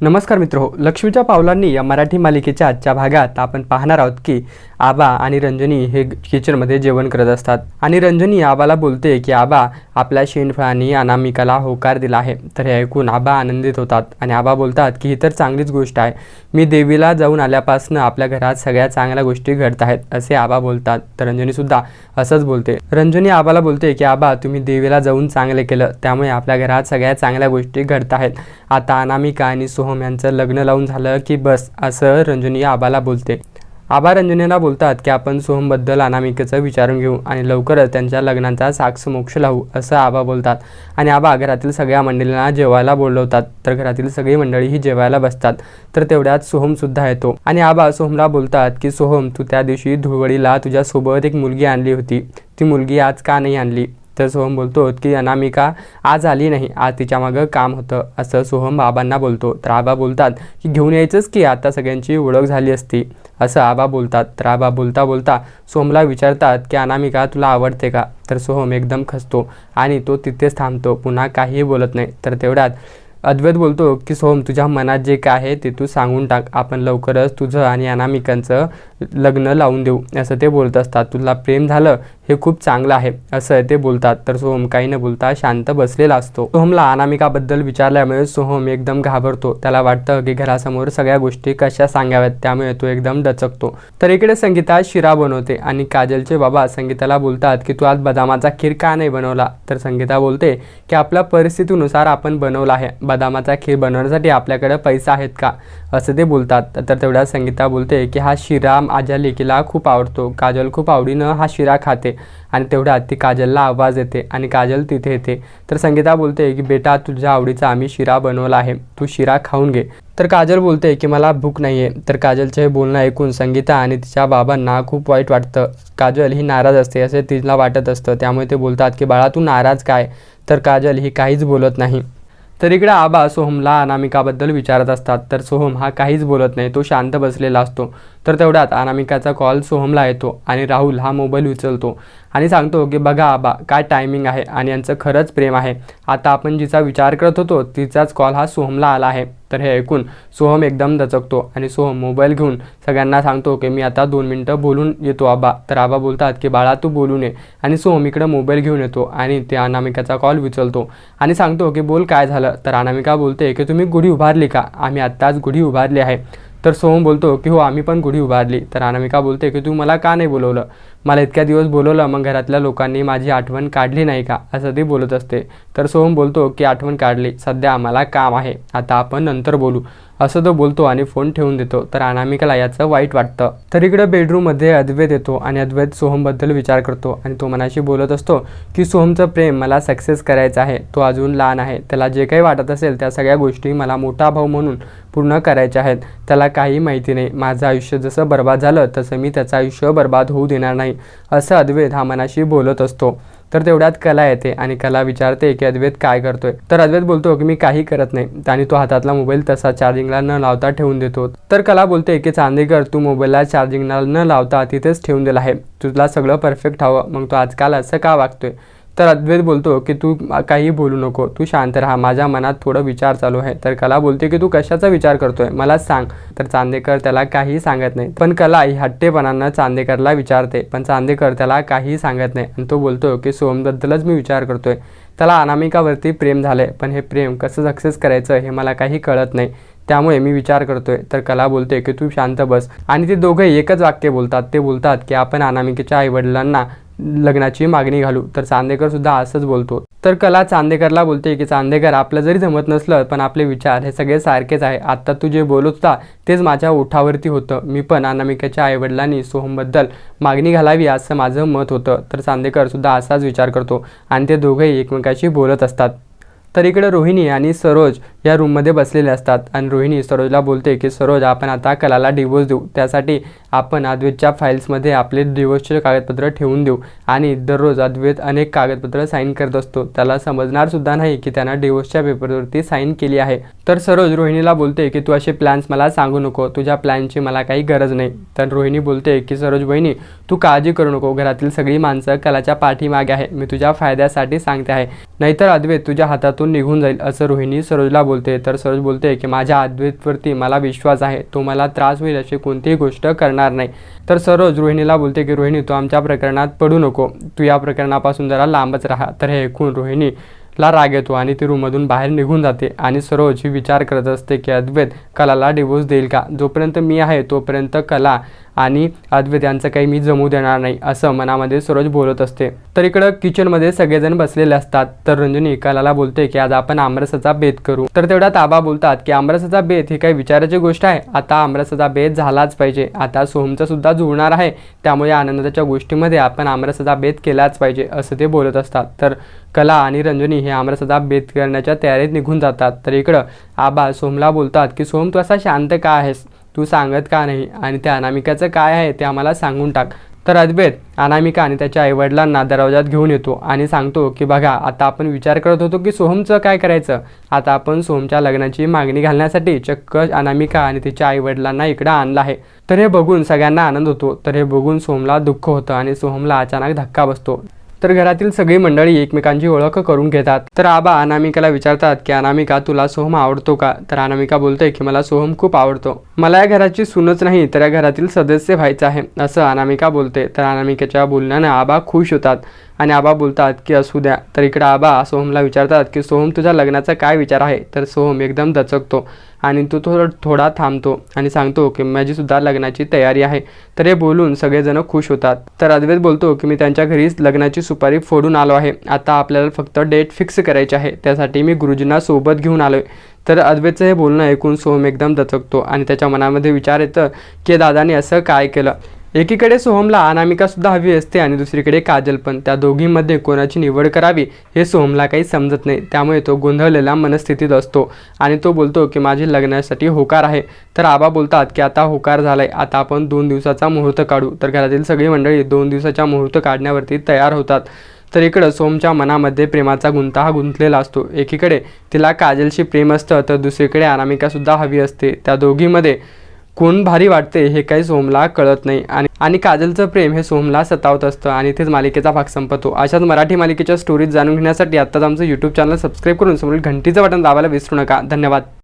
नमस्कार मित्र हो लक्ष्मीच्या पावलांनी या मराठी मालिकेच्या आजच्या भागात आपण पाहणार आहोत की आबा आणि रंजनी हे किचनमध्ये जेवण करत असतात. आणि रंजनी आबाला बोलते की आबा आपल्या शेणफळांनी अनामिकाला होकार दिला आहे. तर हे ऐकून आबा आनंदित होतात आणि आबा बोलतात की ही तर चांगलीच गोष्ट आहे. मी देवीला जाऊन आल्यापासून आपल्या घरात सगळ्या चांगल्या गोष्टी घडत आहेत असे आबा बोलतात. तर रंजनीसुद्धा असंच बोलते. रंजनी आबाला बोलते की आबा तुम्ही देवीला जाऊन चांगले केलं. त्यामुळे आपल्या घरात सगळ्या चांगल्या गोष्टी घडत आहेत. आता अनामिका आणि सोहम यांचं लग्न लावून झालं की बस असं रंजनी आबाला बोलते. आभार रंजनीला बोलतात की आपण सोहमबद्दल अनामिकेचं विचारून घेऊ आणि लवकरच त्यांच्या लग्नाचा साक्ष मोक्ष लावू असं आबा बोलतात. आणि आबा घरातील सगळ्या मंडळींना जेवायला बोलवतात. तर घरातील सगळी मंडळीही जेवायला बसतात. तर तेवढ्यात सोहमसुद्धा येतो. आणि आबा सोहमला बोलतात की सोहम तू त्या दिवशी धुळवडीला तुझ्यासोबत एक मुलगी आणली होती. ती मुलगी आज का नाही आणली? तर सोहम बोलतो की अनामिका आज आली नाही. आज तिच्या मागं काम होतं. असं सोहम बाबांना बोलतो. तर आबा बोलतात की घेऊन यायचंच की? आता सगळ्यांची ओळख झाली असती. असं आबा बोलतात. तर आबा बोलता बोलता सोहमला विचारतात की अनामिका तुला आवडते का? तर सोहम एकदम खचतो आणि तो तिथेच थांबतो. पुन्हा काहीही बोलत नाही. तर तेवढ्यात अद्वैत बोलतो की सोहम तुझ्या मनात जे काय आहे ते तू सांगून टाक. आपण लवकरच तुझं आणि अनामिकांचं लग्न लावून देऊ असं ते बोलत असतात. तुला प्रेम झालं हे खूप चांगलं आहे असं ते बोलतात. तर सोहम काही न बोलता शांत बसलेला असतो. सोहमला अनामिकाबद्दल विचारल्यामुळे सोहम एकदम घाबरतो. त्याला वाटतं की घरासमोर सगळ्या गोष्टी कशा सांगाव्यात त्यामुळे तो एकदम डचकतो तर इकडे संगीता शिरा बनवते आणि काजलचे बाबा संगीताला बोलतात की तू आज बदामाचा खीर का नाही बनवला? तर संगीता बोलते की आपल्या परिस्थितीनुसार आपण बनवला आहे. बदामाचा खीर बनवण्यासाठी आपल्याकडे पैसा आहेत का? असं ते बोलतात. तर तेवढ्या संगीता बोलते की हा शिरा माझ्या लेकीला खूप आवडतो. काजल खूप आवडीनं हा शिरा खाते आणि तेवढ्यात ती काजलला आवाज येते आणि काजल तिथे येते. तर संगीता बोलते की बेटा तुझ्या आवडीचा आम्ही शिरा बनवला आहे. तू शिरा खाऊन घे. तर काजल बोलते की मला भूक नाही आहे तर काजलचे हे बोलणं ऐकून संगीता आणि तिच्या बाबांना खूप वाईट वाटतं. काजल ही नाराज असते असे तिला वाटत असतं. त्यामुळे ते बोलतात की बाळा तू नाराज काय? तर काजल ही काहीच बोलत नाही. तर इकडे आबा सोहमला अनामिकाबद्दल विचारत असतात. तर सोहम हा काहीच बोलत नाही. तो शांत बसलेला असतो. तर तेवढ्यात अनामिकाचा कॉल सोहमला येतो आणि राहुल हा मोबाईल उचलतो आणि सांगतो की बघा आबा काय टायमिंग आहे आणि यांचं खरंच प्रेम आहे. आता आपण जिचा विचार करत होतो तिचाच कॉल हा सोहमला आला आहे. तर हे ऐकून सोहम एकदम दचकतो आणि सोहम मोबाईल घेऊन सगळ्यांना सांगतो की मी आता दोन मिनटं बोलून येतो आबा. तर आबा बोलतात की बाळा तू बोलू नये. आणि सोहम इकडं मोबाईल घेऊन येतो आणि ते अनामिकाचा कॉल उचलतो आणि सांगतो की बोल काय झालं? तर अनामिका बोलते की तुम्ही गुढी उभारली का? आम्ही आत्ताच गुढी उभारली आहे. तर सोहम बोलतो की हो आम्ही पण गुढी उभारली. तर अनामिका बोलते की तू मला का नाही बोलवलं? मला इतक्या दिवस बोलवलं मग घरातल्या लोकांनी माझी आठवण काढली नाही का? असं ती बोलत असते. तर सोहम बोलतो की आठवण काढली. सध्या आम्हाला काम आहे. आता आपण नंतर बोलू. असं तो बोलतो आणि फोन ठेवून देतो. तर अनामिकाला याचं वाईट वाटतं. तर इकडं बेडरूममध्ये अद्वैत येतो आणि अद्वैत सोहमबद्दल विचार करतो आणि तो मनाशी बोलत असतो की सोहमचं प्रेम मला सक्सेस करायचं आहे. तो अजून लहान आहे. त्याला जे काही वाटत असेल त्या सगळ्या गोष्टी मला मोठा भाऊ म्हणून पूर्ण करायच्या आहेत. त्याला काही माहिती नाही. माझं आयुष्य जसं बर्बाद झालं तसं मी त्याचं आयुष्य बर्बाद होऊ देणार नाही. असं अद्वैत हा मनाशी बोलत असतो. तर तेवढ्यात कला येते आणि कला विचारते की अद्वैत काय करतोय. तर अद्वैत बोलतो की मी काही करत नाही. आणि तो हातातला मोबाईल तसा चार्जिंगला न लावता ठेवून देतो. तर कला बोलते की चांदेकर तू मोबाईलला चार्जिंगला न लावता तिथेच ठेवून दिला आहे. तुला सगळं परफेक्ट हवं. मग तो आजकाल असं का वागतोय? तर अद्वैत बोलतो की तू काही बोलू नको तू शांत राहा. माझ्या मनात थोडं विचार चालू आहे. तर कला बोलते की तू कशाचा विचार करतोय? मला सांग. तर चांदेकर त्याला काही सांगत नाही. पण कला ही हट्टेपणानं चांदेकरला विचारते. पण चांदेकर त्याला काही सांगत नाही. आणि तो बोलतो की सोमबद्दलच मी विचार करतोय. त्याला अनामिकावरती प्रेम झालंय. पण हे प्रेम कसं सक्सेस करायचं हे मला काही कळत नाही. त्यामुळे मी विचार करतोय. तर कला बोलते की तू शांत बस. आणि ते दोघे एकच वाक्य बोलतात. ते बोलतात की आपण अनामिकेच्या आईवडिलांना लग्नाची मागणी घालू. तर चांदेकर सुद्धा असंच बोलतो. तर कला चांदेकरला बोलते की चांदेकर आपलं जरी जमत नसलं पण आपले विचार हे सगळे सारखेच आहे. आत्ता तू जे बोलत होता तेच माझ्या ओठावरती होतं. मी पण अनामिकाच्या आईवडिलांनी सोहमबद्दल मागणी घालावी असं माझं मत होतं. तर चांदेकर सुद्धा असाच विचार करतो. आणि ते दोघेही एकमेकाशी बोलत असतात. तर इकडे रोहिणी आणि सरोज या रूममध्ये बसलेले असतात. आणि रोहिणी सरोजला बोलते की सरोज आपण आता कलाला डिवोर्स देऊ. त्यासाठी आपण अद्वैतच्या फाईल्समध्ये आपले डिवोर्सचे कागदपत्र ठेवून देऊ. आणि दररोज अद्वैत अनेक कागदपत्र साईन करत असतो. त्याला समजणार सुद्धा नाही की त्यानं डिवोर्सच्या पेपरवरती साईन केली आहे. तर सरोज रोहिणीला बोलते की तू असे प्लॅन्स मला सांगू नको. तुझ्या प्लॅनची मला काही गरज नाही. तर रोहिणी बोलते की सरोज बहिणी तू काळजी करू नको. घरातील सगळी माणसं कलाच्या पाठीमागे आहे. मी तुझ्या फायद्यासाठी सांगते आहे. नाहीतर अद्वैत तुझ्या हातातून निघून जाईल असं रोहिणी सरोजला बोलते. तर सरोज बोलते की माझ्या अद्वैतवरती मला विश्वास आहे. तो मला त्रास होईल अशी कोणतीही गोष्ट करणार नाही. तर सरोज रोहिणीला बोलते की रोहिणी तू आमच्या प्रकरणात पडू नको. तू या प्रकरणापासून जरा लांबच राहा. तर हे ऐकून रोहिणी ला राग येतो आणि ती रूममधून बाहेर निघून जाते. आणि सरोज ही विचार करत असते की अद्वैत कलाला डिवोर्स देईल का? जोपर्यंत मी आहे तोपर्यंत कला आणि अद्वैत यांचं काही मी जमू देणार नाही असं मनामध्ये सरोज बोलत असते. तर इकडं किचनमध्ये सगळेजण बसलेले असतात. तर रंजनी कलाला बोलते की आज आपण आमरसाचा बेत करू. तर तेवढ्यात आबा बोलतात की आमरसाचा बेत ही काही विचाराची गोष्ट आहे. आता आमरसाचा बेत झालाच पाहिजे. आता सोहमचा सुद्धा जुळणार आहे. त्यामुळे आनंदाच्या गोष्टीमध्ये आपण आमरसाचा बेत केलाच पाहिजे असं ते बोलत असतात. तर कला आणि रंजनी हे आमरसाचा बेत करण्याच्या तयारीत निघून जातात. तर इकडं आबा सोहमला बोलतात की सोहम तू असा शांत का आहेस? तू सांगत का नाही? आणि त्या अनामिकाचं काय आहे ते आम्हाला सांगून टाक. तर अद्वैत अनामिका आणि त्याच्या आईवडिलांना दरवाजात घेऊन येतो आणि सांगतो की बघा आता आपण विचार करत होतो की सोहमचं काय करायचं? आता आपण सोहमच्या लग्नाची मागणी घालण्यासाठी चक्क अनामिका आणि तिच्या आईवडिलांना इकडं आणलं आहे. तर हे बघून सगळ्यांना आनंद होतो. तर हे बघून सोहमला दुःख होतं आणि सोहमला अचानक धक्का बसतो. तर घरातील सगळी मंडळी एकमेकांची ओळख करून घेतात. तर आबा अनामिकाला विचारतात की अनामिका तुला सोहम आवडतो का? तर अनामिका बोलते की मला सोहम खूप आवडतो. मला या घराची सूनच नाही तर या घरातील सदस्य व्हायचं आहे असं अनामिका बोलते. तर अनामिकेच्या बोलण्यानं आबा खुश होतात. आणि आबा बोलतात की असू द्या. तर इकडं आबा सोहमला विचारतात की सोहम तुझ्या लग्नाचा काय विचार आहे? तर सोहम एकदम दचकतो आणि तो थोडा थोडा थांबतो आणि सांगतो की माझीसुद्धा लग्नाची तयारी आहे. तर हे बोलून सगळेजण खुश होतात. तर अद्वैत बोलतो की मी त्यांच्या घरीच लग्नाची सुपारी फोडून आलो आहे. आता आपल्याला फक्त डेट फिक्स करायची आहे. त्यासाठी मी गुरुजींना सोबत घेऊन आलो तर अद्वैतचं हे बोलणं ऐकून सोहम एकदम दचकतो आणि त्याच्या मनामध्ये विचार येतं की दादाने असं काय केलं? एकीकडे सोहमला अनामिका सुद्धा हवी असते आणि दुसरीकडे काजल पण. त्या दोघींमध्ये कोणाची निवड करावी हे सोहमला काही समजत नाही. त्यामुळे तो गोंधळलेला मनस्थितीत असतो आणि तो बोलतो की माझी लग्नासाठी होकार आहे. तर आबा बोलतात की आता होकार झालाय. आता आपण दोन दिवसाचा मुहूर्त काढू. तर घरातील सगळी मंडळी दोन दिवसाचा मुहूर्त काढण्यावरती तयार होतात. तर इकडं सोमच्या मनामध्ये प्रेमाचा गुंता हा गुंतलेला असतो. एकीकडे तिला काजलशी प्रेम असतं तर दुसरीकडे अनामिकासुद्धा हवी असते. त्या दोघीमध्ये कोण भारी वाटते हे काही सोमला कळत नाही. आणि आणि काजलचं प्रेम हे सोहमला सतावत असतं आणि इथेच मालिकेचा भाग संपतो. अशाच मराठी मालिकेच्या स्टोरीज जाणून घेण्यासाठी आत्ताच आमचं यूट्यूब चॅनल सबस्क्राईब करून समोर घंटीचं बटन दाबायला विसरू नका. धन्यवाद.